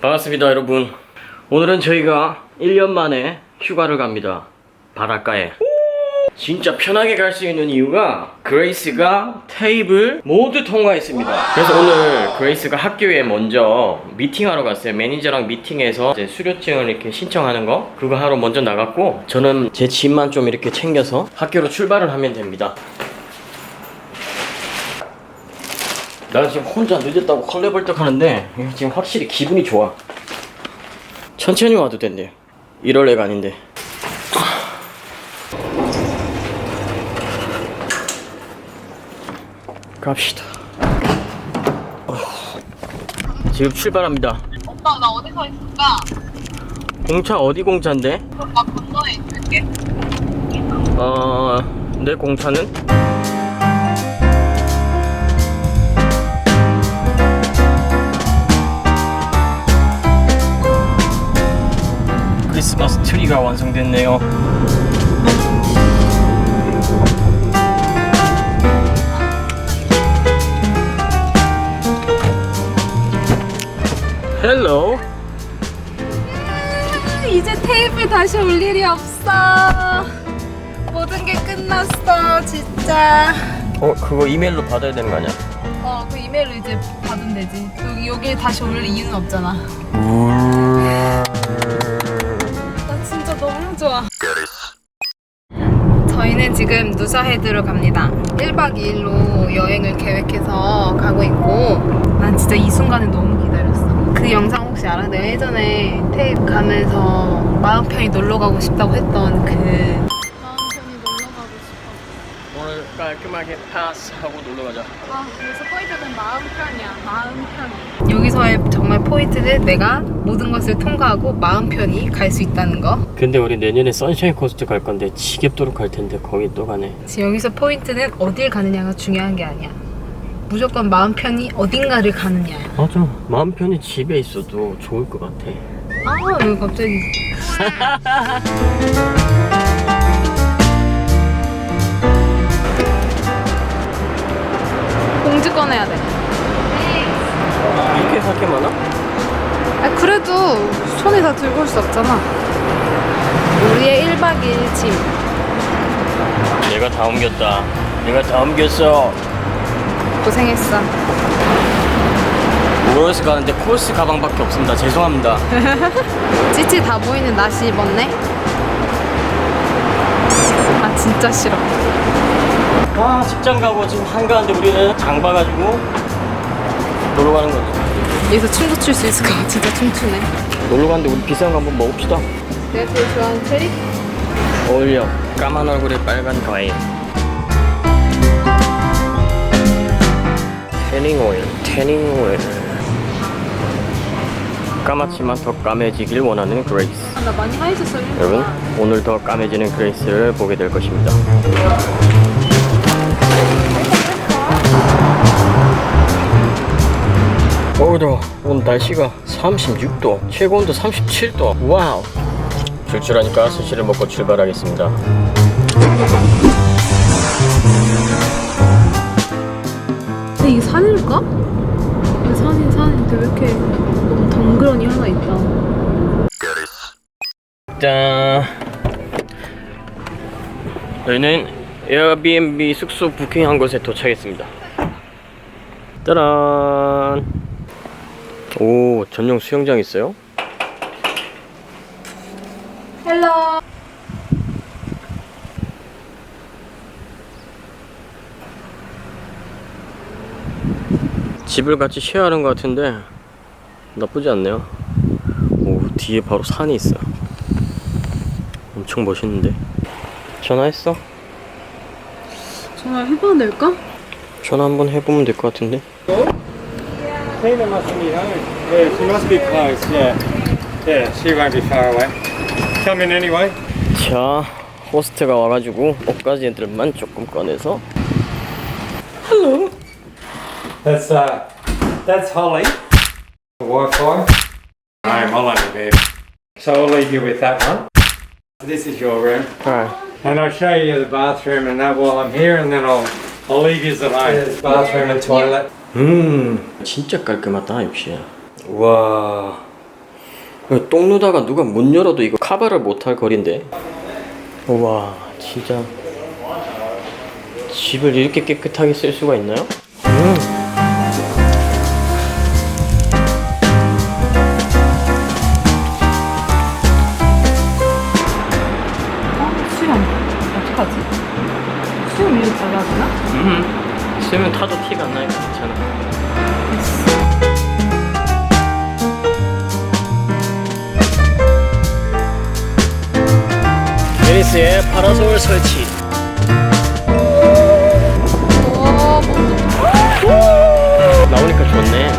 반갑습니다 여러분. 오늘은 저희가 1년 만에 휴가를 갑니다. 바닷가에. 진짜 편하게 갈 수 있는 이유가 그레이스가 테이블 모두 통과했습니다. 그래서 오늘 그레이스가 학교에 먼저 미팅하러 갔어요. 매니저랑 미팅해서 이제 수료증을 이렇게 신청하는 거. 그거 하러 먼저 나갔고 저는 제 짐만 좀 이렇게 챙겨서 학교로 출발을 하면 됩니다 나 지금 혼자 늦었다고 헐레벌떡 하는데 지금 확실히 기분이 좋아. 천천히 와도 된대. 이럴 애가 아닌데. 갑시다. 지금 출발합니다. 오빠 나 어디서 있을까? 공차 어디 공차인데? 나 건너에 있을게. 어, 내 공차는? 크리스마스 트리가 완성됐네요. 헬로. 이제 테이블 다시 올 일이 없어. 모든 게 끝났어, 진짜. 어, 그거 이메일로 받아야 되는 거 아니야? 어, 그 이메일로 이제 받으면 되지. 여기 여기 다시 올 이유는 없잖아. 나 지금 누사헤드로 갑니다. 1박 2일로 여행을 계획해서 가고 있고 난 진짜 이 순간을 너무 기다렸어. 그 영상 혹시 알아? 내가 예전에 테이프 가면서 마음 편히 놀러 가고 싶다고 했던 그 깔끔하게 파스하고 놀러 가자. 아, 그래서 포인트는 마음 편이야. 마음 편히. 여기서의 정말 포인트는 내가 모든 것을 통과하고 마음 편히 갈 수 있다는 거. 근데 우리 내년에 선샤인 코스트 갈 건데 지겹도록 갈 텐데 거기 또 가네. 지금 여기서 포인트는 어딜 가느냐가 중요한 게 아니야. 무조건 마음 편히 어딘가를 가느냐야. 맞아. 마음 편히 집에 있어도 좋을 것 같아. 아, 왜 갑자기. 공지 꺼내야 돼. 이렇게 살게 많아? 아, 그래도 손에 다 들고 올 수 없잖아. 우리의 1박 2일 짐. 내가 다 옮겼다. 내가 다 옮겼어. 고생했어. 모로스 가는데 코스 가방밖에 없습니다. 죄송합니다. 찌찌 다 보이는 나시 입었네? 아, 진짜 싫어. 아 직장 가고 지금 한가한데 우리는 장 봐가지고 놀러 가는 거지. 여기서 춤도 출 수 있을 것 같아. 진짜 춤추네. 놀러 가는데 우리 비싼 거 한번 먹읍시다. 내가 제일 좋아하는 체리? 어울려. 까만 얼굴에 빨간 과일. 태닝 오일, 태닝 오일. 까맣지만 더 까매지길 원하는 그레이스. 아, 나 많이 하얘졌어. 여러분, 오늘 더 까매지는 그레이스를 보게 될 것입니다. 어우 더워. 오늘 날씨가 36도, 최고 온도 37도. 와우. 출출하니까 스시를 먹고 출발하겠습니다. 근데 이게 산일까? 이게 산인 산인데 왜 이렇게 너무 덩그러니 하나 있다. 짠. 저희는 에어비앤비 숙소 부킹한 곳에 도착했습니다. 짜란. 오, 전용 수영장 있어요? 헬로. 집을 같이 쉐어하는 것 같은데 나쁘지 않네요. 오, 뒤에 바로 산이 있어요. 엄청 멋있는데. 전화했어? 전화 해봐도 될까? 전화 한번 해보면 될 것 같은데. Tina must be home. Yeah, she must be close. Yeah. Yeah, she won't be far away. Come in anyway. 자, 호스트가 와가지고 옷가지 애들만 조금 꺼내서 That's uh, that's Holly. Wi-Fi. Home, I'll only be. So I'll leave you with that one. This is your room, Alright. and I'll show you the bathroom and that while I'm here, and then I'll I'll leave you alone. There's bathroom and toilet. 음, 진짜 깔끔하다 역시. 와, 이거 똥 누다가 누가 문 열어도 이거 카바를 못할 거리인데. 우와, 진짜. 집을 이렇게 깨끗하게 쓸 수가 있나요? 음. 어? 수염. 어떡하지? 수염 이렇게 잘라야 되나? 음. 쓰면 타도 티가 안 나니까 괜찮아. 베니스의 파라솔 설치. 나오니까 좋네.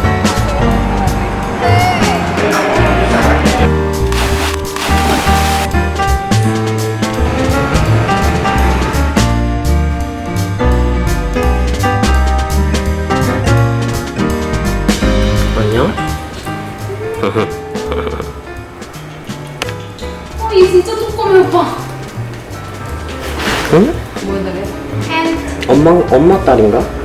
어, 얘 진짜 조그매 오빠. 응? 앤. 엄마 엄마 딸인가?